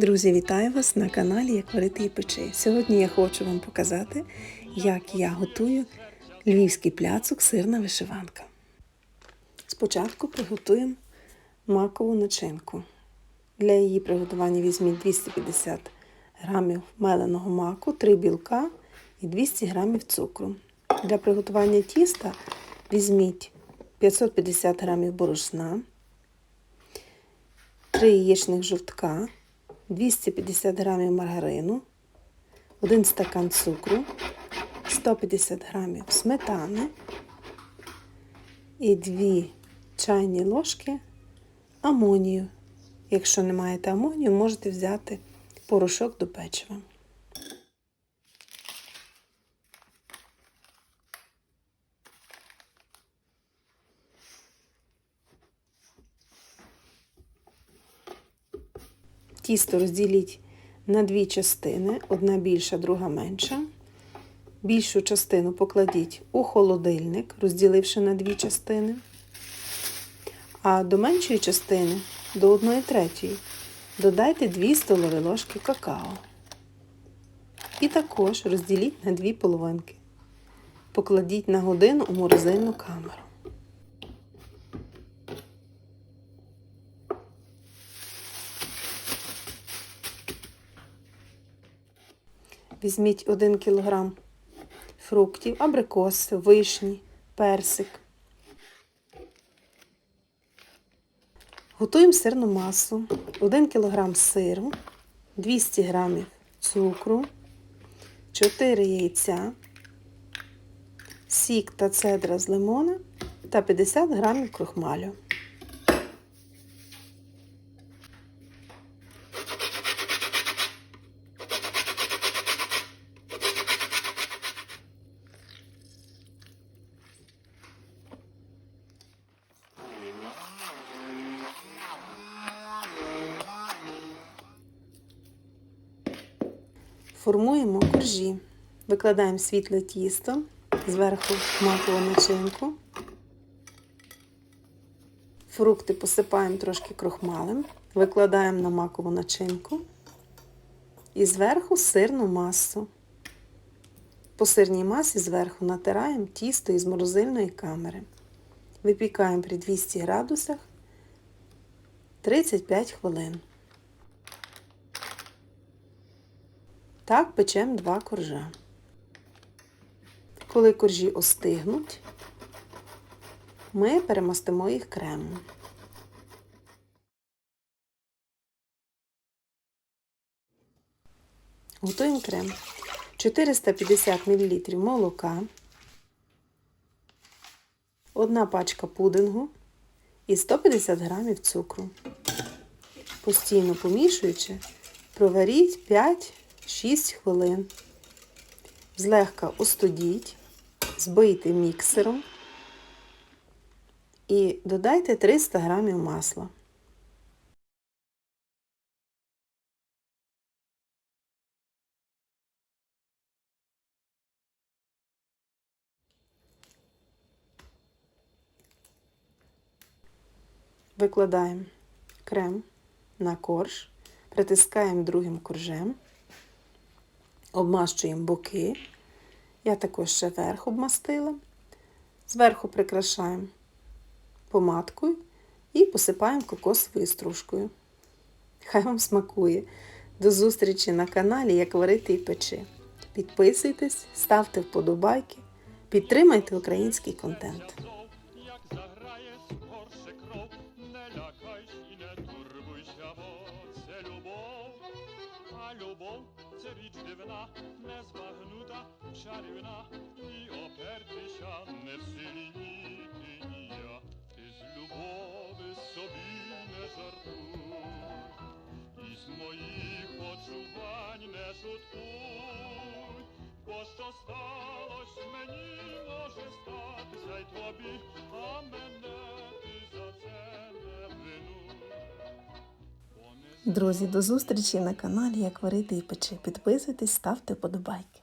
Друзі, вітаю вас на каналі Як варити і печи. Сьогодні я хочу вам показати, як я готую львівський пляцок сирна вишиванка. Спочатку приготуємо макову начинку. Для її приготування візьміть 250 г меленого маку, 3 білка і 200 г цукру. Для приготування тіста візьміть 550 г борошна, 3 яєчних жовтка, 250 г маргарину, 1 стакан цукру, 150 г сметани і 2 чайні ложки амонію. Якщо не маєте амонію, можете взяти порошок до печива. Тісто розділіть на дві частини, одна більша, друга менша. Більшу частину покладіть у холодильник, розділивши на дві частини. А до меншої частини, до 1 третьої, додайте 2 столові ложки какао. І також розділіть на дві половинки. Покладіть на годину у морозильну камеру. Візьміть 1 кг фруктів, абрикоси, вишні, персик. Готуємо сирну масу, 1 кг сиру, 200 г цукру, 4 яйця, сік та цедра з лимона та 50 г крохмалю. Формуємо коржі. Викладаємо світле тісто, зверху макову начинку. Фрукти посипаємо трошки крохмалем, викладаємо на макову начинку і зверху сирну масу. По сирній масі зверху натираємо тісто із морозильної камери. Випікаємо при 200 градусах 35 хвилин. Так печемо два коржа. Коли коржі остигнуть, ми перемастимо їх кремом. Готуємо крем. 450 мл молока, одна пачка пудингу і 150 г цукру. Постійно помішуючи, проваріть 5 6 хвилин. Злегка остудіть, збийте міксером і додайте 300 г масла. Викладаємо крем на корж, притискаємо другим коржем обмащуємо боки. Я також ще верх обмастила. Зверху прикрашаємо помадкою і посипаємо кокосовою стружкою. Хай вам смакує. До зустрічі на каналі Як варити і печи. Підписуйтесь, ставте вподобайки, підтримайте український контент. Любов це річ дивна, незбагнута, чарівна, і опертися не в силі ні ти, з любови собі не жартуй, і з моїх почувань не шуткуй, бо що сталося мені, може статися й тобі, а мене Друзі, до зустрічі на каналі Як варити і печи. Підписуйтесь, ставте вподобайки.